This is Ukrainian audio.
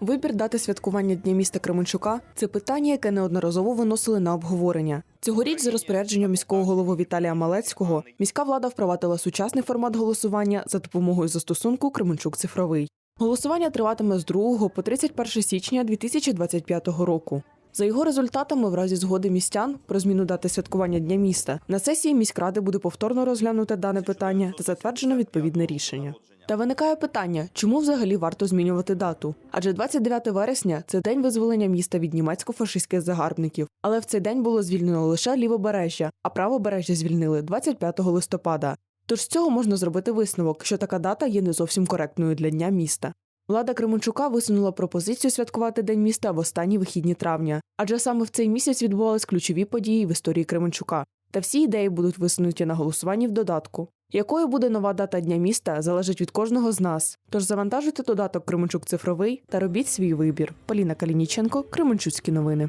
Вибір дати святкування Дня міста Кременчука це питання, яке неодноразово виносили на обговорення. Цьогоріч, за розпорядженням міського голови Віталія Малецького, міська влада впровадила сучасний формат голосування за допомогою застосунку Кременчук цифровий. Голосування триватиме з 2 по 31 січня 2025 року. За його результатами, в разі згоди містян про зміну дати святкування Дня міста, на сесії міськради буде повторно розглянуте дане питання та затверджено відповідне рішення. Та виникає питання, чому взагалі варто змінювати дату? Адже 29 вересня це день визволення міста від німецько-фашистських загарбників. Але в цей день було звільнено лише лівобережжя, а правобережжя звільнили 25 листопада. Тож з цього можна зробити висновок, що така дата є не зовсім коректною для дня міста. Влада Кременчука висунула пропозицію святкувати День міста в останні вихідні травня, адже саме в цей місяць відбувались ключові події в історії Кременчука. Та всі ідеї будуть висунуті на голосуванні в додатку. Якою буде нова дата Дня міста, залежить від кожного з нас. Тож завантажуйте додаток Кременчук цифровий та робіть свій вибір. Поліна Калініченко, Кременчуцькі новини.